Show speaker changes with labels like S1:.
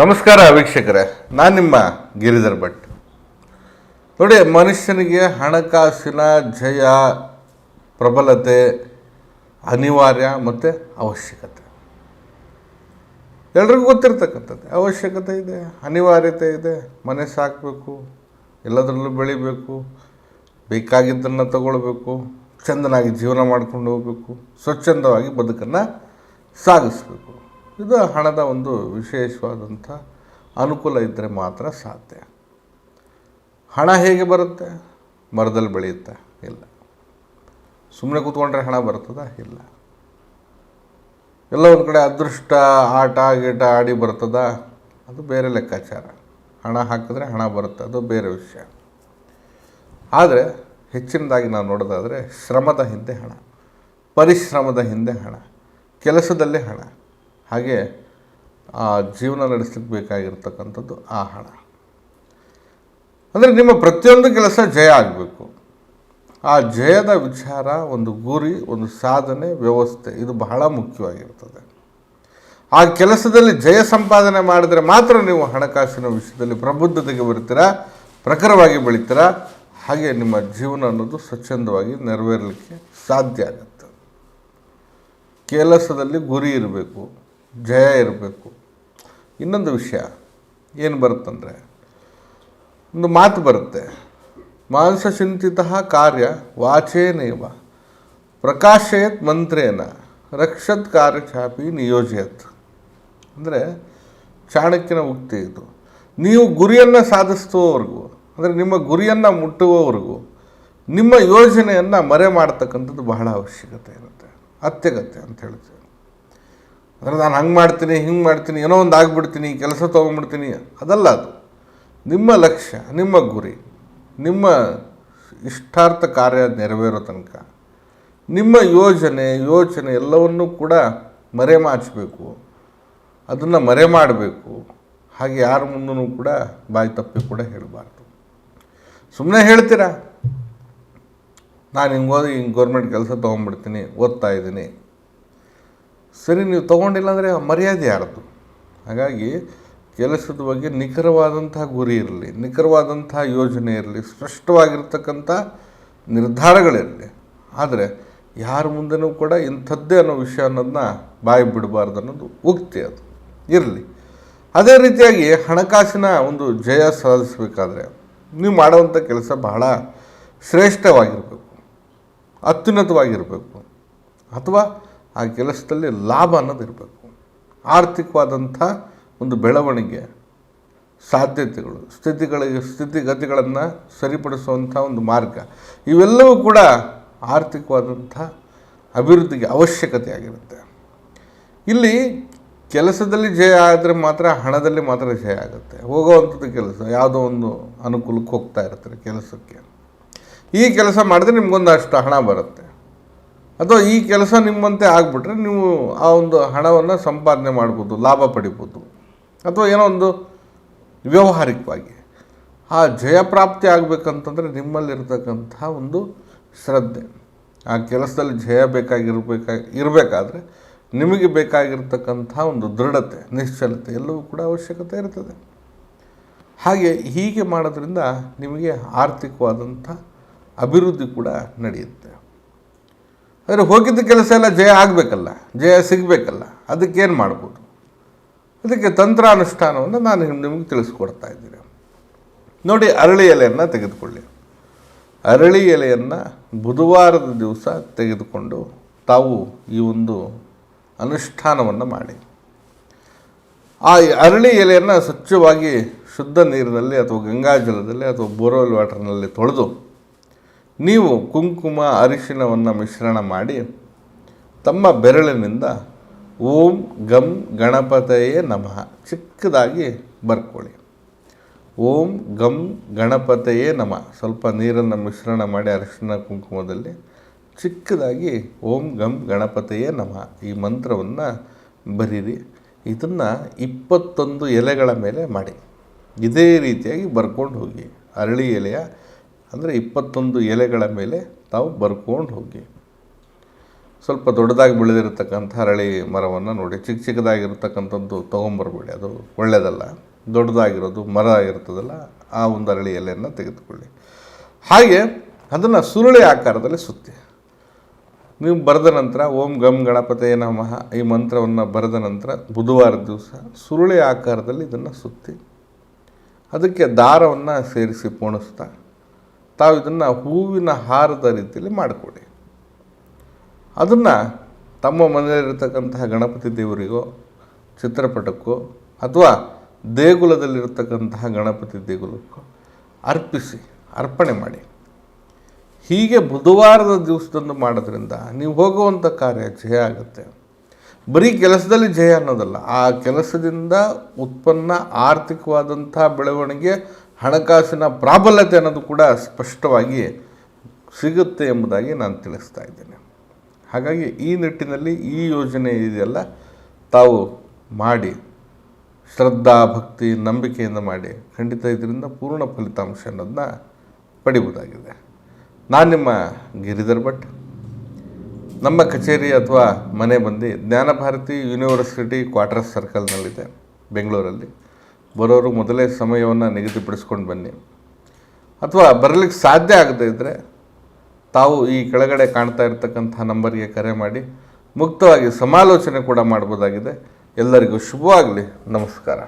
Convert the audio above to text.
S1: ನಮಸ್ಕಾರ ವೀಕ್ಷಕರೇ, ನಾನು ನಿಮ್ಮ ಗಿರಿಧರ್ ಭಟ್. ನೋಡಿ, ಮನುಷ್ಯನಿಗೆ ಹಣಕಾಸಿನ ಜಯ, ಪ್ರಬಲತೆ, ಅನಿವಾರ್ಯ ಮತ್ತು ಅವಶ್ಯಕತೆ. ಎಲ್ರಿಗೂ ಗೊತ್ತಿರ್ತಕ್ಕಂಥದ್ದು. ಅವಶ್ಯಕತೆ ಇದೆ, ಅನಿವಾರ್ಯತೆ ಇದೆ, ಮನೆ ಸಾಕಬೇಕು, ಎಲ್ಲದರಲ್ಲೂ ಬೆಳಿಬೇಕು, ಬೇಕಾಗಿದ್ದನ್ನು ತಗೊಳ್ಬೇಕು, ಚಂದನಾಗಿ ಜೀವನ ಮಾಡ್ಕೊಂಡು ಹೋಗಬೇಕು, ಸ್ವಚ್ಛಂದವಾಗಿ ಬದುಕನ್ನು ಸಾಗಿಸ್ಬೇಕು. ಇದು ಹಣದ ಒಂದು ವಿಶೇಷವಾದಂಥ ಅನುಕೂಲ ಇದ್ದರೆ ಮಾತ್ರ ಸಾಧ್ಯ. ಹಣ ಹೇಗೆ ಬರುತ್ತೆ? ಮರದಲ್ಲಿ ಬೆಳೆಯುತ್ತೆ? ಇಲ್ಲ. ಸುಮ್ಮನೆ ಕೂತ್ಕೊಂಡ್ರೆ ಹಣ ಬರ್ತದ? ಇಲ್ಲ. ಎಲ್ಲ ಒಂದು ಕಡೆ ಅದೃಷ್ಟ, ಆಟ, ಗೀಟ ಆಡಿ ಬರ್ತದ? ಅದು ಬೇರೆ ಲೆಕ್ಕಾಚಾರ. ಹಣ ಹಾಕಿದ್ರೆ ಹಣ ಬರುತ್ತೆ, ಅದು ಬೇರೆ ವಿಷಯ. ಆದರೆ ಹೆಚ್ಚಿನದಾಗಿ ನಾವು ನೋಡೋದಾದರೆ ಶ್ರಮದ ಹಿಂದೆ ಹಣ, ಪರಿಶ್ರಮದ ಹಿಂದೆ ಹಣ, ಕೆಲಸದಲ್ಲೇ ಹಣ. ಹಾಗೆ ಆ ಜೀವನ ನಡೆಸಲಿಕ್ಕೆ ಬೇಕಾಗಿರ್ತಕ್ಕಂಥದ್ದು ಆ ಹಣ. ಅಂದರೆ ನಿಮ್ಮ ಪ್ರತಿಯೊಂದು ಕೆಲಸ ಜಯ ಆಗಬೇಕು. ಆ ಜಯದ ವಿಚಾರ, ಒಂದು ಗುರಿ, ಒಂದು ಸಾಧನೆ, ವ್ಯವಸ್ಥೆ, ಇದು ಬಹಳ ಮುಖ್ಯವಾಗಿರ್ತದೆ. ಆ ಕೆಲಸದಲ್ಲಿ ಜಯ ಸಂಪಾದನೆ ಮಾಡಿದರೆ ಮಾತ್ರ ನೀವು ಹಣಕಾಸಿನ ವಿಷಯದಲ್ಲಿ ಪ್ರಬುದ್ಧತೆಗೆ ಬರ್ತೀರಾ ಪ್ರಖರವಾಗಿ ಬೆಳಿತೀರಾ? ಹಾಗೆ ನಿಮ್ಮ ಜೀವನ ಅನ್ನೋದು ಸ್ವಚ್ಛಂದವಾಗಿ ನೆರವೇರಲಿಕ್ಕೆ ಸಾಧ್ಯ ಆಗುತ್ತೆ. ಕೆಲಸದಲ್ಲಿ ಗುರಿ ಇರಬೇಕು. ಜಯ ಇರಬೇಕು. ಇನ್ನೊಂದು ವಿಷಯ, ಏನು ಬರುತ್ತಂದರೆ, ಒಂದು ಮಾತು ಬರುತ್ತೆ. ಮಾನಸ ಚಿಂತಿತ ಕಾರ್ಯ ವಾಚೇನೇವ, ಪ್ರಕಾಶಯತ್ ಮಂತ್ರೇನ, ರಕ್ಷತ್ ಕಾರ್ಯ ಚಾಪಿ ನಿಯೋಜಯತ್. ಅಂದರೆ ಚಾಣಕ್ಯನ ಉಕ್ತಿ ಇದು. ನೀವು ಗುರಿಯನ್ನು ಸಾಧಿಸುವವರೆಗೂ ಅಂದರೆ ನಿಮ್ಮ ಗುರಿಯನ್ನು ಮುಟ್ಟುವವರೆಗೂ, ನಿಮ್ಮ ಯೋಜನೆಯನ್ನು ಮರೆ ಮಾಡ್ತಕ್ಕಂಥದ್ದು ಬಹಳ ಅವಶ್ಯಕತೆ ಇರುತ್ತೆ. ಅತ್ಯಗತ್ಯ ಅಂತ ಹೇಳ್ತೀವಿ. ಅಂದರೆ ನಾನು ಹಂಗೆ ಮಾಡ್ತೀನಿ, ಹಿಂಗೆ ಮಾಡ್ತೀನಿ, ಏನೋ ಒಂದು ಆಗಿಬಿಡ್ತೀನಿ, ಕೆಲಸ ತೊಗೊಂಡ್ಬಿಡ್ತೀನಿ ಅದಲ್ಲ ಅದು. ನಿಮ್ಮ ಲಕ್ಷ್ಯ, ನಿಮ್ಮ ಗುರಿ, ನಿಮ್ಮ ಇಷ್ಟಾರ್ಥ ಕಾರ್ಯ ನೆರವೇರೋ ತನಕ, ನಿಮ್ಮ ಯೋಜನೆ, ಯೋಚನೆ ಎಲ್ಲವನ್ನೂ ಕೂಡ ಮರೆಮಾಚಬೇಕು, ಅದನ್ನು ಮರೆ ಮಾಡಬೇಕು ಹಾಗೆ ಯಾರ ಮುಂದೂ ಕೂಡ ಬಾಯಿ ತಪ್ಪಿ ಕೂಡ ಹೇಳಬಾರ್ದು. ಸುಮ್ಮನೆ ಹೇಳ್ತೀರಾ? ನಾನು ಹಿಂಗೆ ಓದಿ, ಹಿಂಗೆ ಗೌರ್ಮೆಂಟ್ ಕೆಲಸ ತೊಗೊಂಡ್ಬಿಡ್ತೀನಿ ಓದ್ತಾ ಇದ್ದೀನಿ. ಸರಿ, ನೀವು ತೊಗೊಂಡಿಲ್ಲ ಅಂದರೆ ಮರ್ಯಾದೆ ಯಾರದು ಹಾಗಾಗಿ ಕೆಲಸದ ಬಗ್ಗೆ ನಿಖರವಾದಂಥ ಗುರಿ ಇರಲಿ ನಿಖರವಾದಂಥ ಯೋಜನೆ ಇರಲಿ, ಸ್ಪಷ್ಟವಾಗಿರ್ತಕ್ಕಂಥ ನಿರ್ಧಾರಗಳಿರಲಿ. ಆದರೆ ಯಾರ ಮುಂದೆನೂ ಕೂಡ ಇಂಥದ್ದೇ ಅನ್ನೋ ವಿಷಯ ಅನ್ನೋದನ್ನ ಬಾಯಿ ಬಿಡಬಾರ್ದು ಅನ್ನೋದು ಉಕ್ತಿ ಅದು. ಇರಲಿ. ಅದೇ ರೀತಿಯಾಗಿ ಹಣಕಾಸಿನ ಒಂದು ಜಯ ಸಾಧಿಸಬೇಕಾದ್ರೆ ನೀವು ಮಾಡುವಂಥ ಕೆಲಸ ಬಹಳ ಶ್ರೇಷ್ಠವಾಗಿರಬೇಕು, ಅತ್ಯುನ್ನತವಾಗಿರಬೇಕು. ಅಥವಾ ಆ ಕೆಲಸದಲ್ಲಿ ಲಾಭ ಅನ್ನೋದು ಇರಬೇಕು. ಆರ್ಥಿಕವಾದಂಥ ಒಂದು ಬೆಳವಣಿಗೆ ಸಾಧ್ಯತೆಗಳು, ಸ್ಥಿತಿಗಳಿಗೆ, ಸ್ಥಿತಿಗತಿಗಳನ್ನು ಸರಿಪಡಿಸುವಂಥ ಒಂದು ಮಾರ್ಗ. ಇವೆಲ್ಲವೂ ಕೂಡ ಆರ್ಥಿಕವಾದಂಥ ಅಭಿವೃದ್ಧಿಗೆ ಅವಶ್ಯಕತೆ ಆಗಿರುತ್ತೆ. ಇಲ್ಲಿ ಕೆಲಸದಲ್ಲಿ ಜಯ ಆದರೆ ಮಾತ್ರ ಹಣದಲ್ಲಿ ಮಾತ್ರ ಜಯ ಆಗುತ್ತೆ. ಹೋಗೋವಂಥದ್ದು ಕೆಲಸ, ಯಾವುದೋ ಒಂದು ಅನುಕೂಲಕ್ಕೆ ಹೋಗ್ತಾ ಇರ್ತಾರೆ ಕೆಲಸಕ್ಕೆ. ಈ ಕೆಲಸ ಮಾಡಿದ್ರೆ ನಿಮ್ಗೊಂದಷ್ಟು ಹಣ ಬರುತ್ತೆ. ಅಥವಾ ಈ ಕೆಲಸ ನಿಮ್ಮಂತೆ ಆಗಿಬಿಟ್ರೆ ನೀವು ಆ ಒಂದು ಹಣವನ್ನು ಸಂಪಾದನೆ ಮಾಡ್ಬೋದು, ಲಾಭ ಪಡಿಬೋದು. ಅಥವಾ ಏನೋ ಒಂದು ವ್ಯಾವಹಾರಿಕವಾಗಿ. ಆ ಜಯ ಪ್ರಾಪ್ತಿ ಆಗಬೇಕಂತಂದರೆ ನಿಮ್ಮಲ್ಲಿರ್ತಕ್ಕಂಥ ಒಂದು ಶ್ರದ್ಧೆ. ಆ ಕೆಲಸದಲ್ಲಿ ಜಯ ಬೇಕಾಗಿರಬೇಕಾಗಿ ಇರಬೇಕಾದ್ರೆ ನಿಮಗೆ ಬೇಕಾಗಿರ್ತಕ್ಕಂಥ ಒಂದು ದೃಢತೆ, ನಿಶ್ಚಲತೆ ಎಲ್ಲವೂ ಕೂಡ ಅವಶ್ಯಕತೆ ಇರ್ತದೆ. ಹಾಗೆ ಹೀಗೆ ಮಾಡೋದ್ರಿಂದ ನಿಮಗೆ ಆರ್ಥಿಕವಾದಂಥ ಅಭಿವೃದ್ಧಿ ಕೂಡ ನಡೆಯುತ್ತೆ. ಆದರೆ ಹೋಗಿದ್ದ ಕೆಲಸ ಎಲ್ಲ ಜಯ ಆಗಬೇಕಲ್ಲ, ಜಯ ಸಿಗಬೇಕಲ್ಲ, ಅದಕ್ಕೇನು ಮಾಡ್ಬೋದು? ಅದಕ್ಕೆ ತಂತ್ರಾನುಷ್ಠಾನವನ್ನು ನಾನು ನಿಮಗೆ ತಿಳಿಸ್ಕೊಡ್ತಾ ಇದ್ದೀನಿ. ನೋಡಿ, ಅರಳಿ ಎಲೆಯನ್ನು ತೆಗೆದುಕೊಳ್ಳಿ. ಅರಳಿ ಎಲೆಯನ್ನು ಬುಧವಾರದ ದಿವಸ ತೆಗೆದುಕೊಂಡು ತಾವು ಈ ಒಂದು ಅನುಷ್ಠಾನವನ್ನು ಮಾಡಿ. ಆ ಅರಳಿ ಎಲೆಯನ್ನು ಸ್ವಚ್ಛವಾಗಿ ಶುದ್ಧ ನೀರಿನಲ್ಲಿ ಅಥವಾ ಗಂಗಾಜಲದಲ್ಲಿ ಅಥವಾ ಬೋರ್ವೆಲ್ ವಾಟರ್ನಲ್ಲಿ ತೊಳೆದು ನೀವು ಕುಂಕುಮ ಅರಿಶಿಣವನ್ನು ಮಿಶ್ರಣ ಮಾಡಿ ತಮ್ಮ ಬೆರಳಿನಿಂದ ಓಂ ಗಂ ಗಣಪತಯೇ ನಮಃ ಚಿಕ್ಕದಾಗಿ ಬರ್ಕೊಳ್ಳಿ. ಓಂ ಗಂ ಗಣಪತಯೇ ನಮಃ. ಸ್ವಲ್ಪ ನೀರನ್ನು ಮಿಶ್ರಣ ಮಾಡಿ ಅರಿಶಿಣ ಕುಂಕುಮದಲ್ಲಿ ಚಿಕ್ಕದಾಗಿ ಓಂ ಗಂ ಗಣಪತಯೇ ನಮಃ. ಈ ಮಂತ್ರವನ್ನು ಬರೀರಿ. ಇದನ್ನು ಇಪ್ಪತ್ತೊಂದು ಎಲೆಗಳ ಮೇಲೆ ಮಾಡಿ. ಇದೇ ರೀತಿಯಾಗಿ ಬರ್ಕೊಂಡು ಹೋಗಿ. ಅರಳಿ ಎಲೆಯ ಅಂದರೆ ಇಪ್ಪತ್ತೊಂದು ಎಲೆಗಳ ಮೇಲೆ ತಾವು ಬರ್ಕೊಂಡು ಹೋಗಿ. ಸ್ವಲ್ಪ ದೊಡ್ಡದಾಗಿ ಬೆಳೆದಿರತಕ್ಕಂಥ ಅರಳಿ ಮರವನ್ನು ನೋಡಿ, ಚಿಕ್ಕ ಚಿಕ್ಕದಾಗಿರ್ತಕ್ಕಂಥದ್ದು ತೊಗೊಂಬರ್ಬೇಡಿ, ಅದು ಒಳ್ಳೆಯದಲ್ಲ ದೊಡ್ಡದಾಗಿರೋದು ಮರ ಇರ್ತದಲ್ಲ, ಆ ಒಂದು ಅರಳಿ ಎಲೆಯನ್ನು ತೆಗೆದುಕೊಳ್ಳಿ. ಹಾಗೆ ಅದನ್ನು ಸುರುಳಿ ಆಕಾರದಲ್ಲಿ ಸುತ್ತಿ. ನೀವು ಬರೆದ ನಂತರ, ಓಂ ಗಮ್ ಗಣಪತಯ ನಮಃ, ಈ ಮಂತ್ರವನ್ನು ಬರೆದ ನಂತರ ಬುಧವಾರ ದಿವಸ ಸುರುಳಿ ಆಕಾರದಲ್ಲಿ ಇದನ್ನು ಸುತ್ತಿ, ಅದಕ್ಕೆ ದಾರವನ್ನು ಸೇರಿಸಿ ಪೋಣಿಸ್ತಾ ತಾವು ಇದನ್ನು ಹೂವಿನ ಹಾರದ ರೀತಿಯಲ್ಲಿ ಮಾಡಿಕೊಡಿ. ಅದನ್ನು ತಮ್ಮ ಮನೆಯಲ್ಲಿರ್ತಕ್ಕಂತಹ ಗಣಪತಿ ದೇವರಿಗೋ, ಚಿತ್ರಪಟಕ್ಕೋ, ಅಥವಾ ದೇಗುಲದಲ್ಲಿರತಕ್ಕಂತಹ ಗಣಪತಿ ದೇಗುಲಕ್ಕೋ ಅರ್ಪಿಸಿ, ಅರ್ಪಣೆ ಮಾಡಿ. ಹೀಗೆ ಬುಧವಾರದ ದಿವಸದಂದು ಮಾಡೋದ್ರಿಂದ ನೀವು ಹೋಗುವಂಥ ಕಾರ್ಯ ಜಯ ಆಗುತ್ತೆ. ಬರೀ ಕೆಲಸದಲ್ಲಿ ಜಯ ಅನ್ನೋದಲ್ಲ, ಆ ಕೆಲಸದಿಂದ ಉತ್ಪನ್ನ ಆರ್ಥಿಕವಾದಂಥ ಬೆಳವಣಿಗೆ ಹಣಕಾಸಿನ ಪ್ರಾಬಲ್ಯತೆ ಅನ್ನೋದು ಕೂಡ ಸ್ಪಷ್ಟವಾಗಿ ಸಿಗುತ್ತೆ ಎಂಬುದಾಗಿ ನಾನು ತಿಳಿಸ್ತಾ ಇದ್ದೇನೆ. ಹಾಗಾಗಿ ಈ ನಿಟ್ಟಿನಲ್ಲಿ ಈ ಯೋಜನೆ ಇದೆಯಲ್ಲ, ತಾವು ಮಾಡಿ, ಶ್ರದ್ಧಾ, ಭಕ್ತಿ, ನಂಬಿಕೆಯಿಂದ ಮಾಡಿ, ಖಂಡಿತ ಇದರಿಂದ ಪೂರ್ಣ ಫಲಿತಾಂಶ ಅನ್ನೋದನ್ನ ಪಡಿಬೋದಾಗಿದೆ. ನಾನು ನಿಮ್ಮ ಗಿರಿಧರ್ ಭಟ್. ನಮ್ಮ ಕಚೇರಿ ಅಥವಾ ಮನೆ ಬಂದು ಜ್ಞಾನಭಾರತಿ ಯೂನಿವರ್ಸಿಟಿ ಕ್ವಾರ್ಟರ್ಸ್ ಸರ್ಕಲ್ನಲ್ಲಿದೆ, ಬೆಂಗಳೂರಲ್ಲಿ. ಬರೋರು ಮೊದಲೇ ಸಮಯವನ್ನು ನಿಗದಿಪಡಿಸ್ಕೊಂಡು ಬನ್ನಿ. ಅಥವಾ ಬರಲಿಕ್ಕೆ ಸಾಧ್ಯ ಆಗದೇ ಇದ್ದರೆ ತಾವು ಈ ಕೆಳಗಡೆ ಕಾಣ್ತಾ ಇರತಕ್ಕಂಥ ನಂಬರ್ಗೆ ಕರೆ ಮಾಡಿ ಮುಕ್ತವಾಗಿ ಸಮಾಲೋಚನೆ ಕೂಡ ಮಾಡ್ಬೋದಾಗಿದೆ. ಎಲ್ಲರಿಗೂ ಶುಭವಾಗಲಿ. ನಮಸ್ಕಾರ.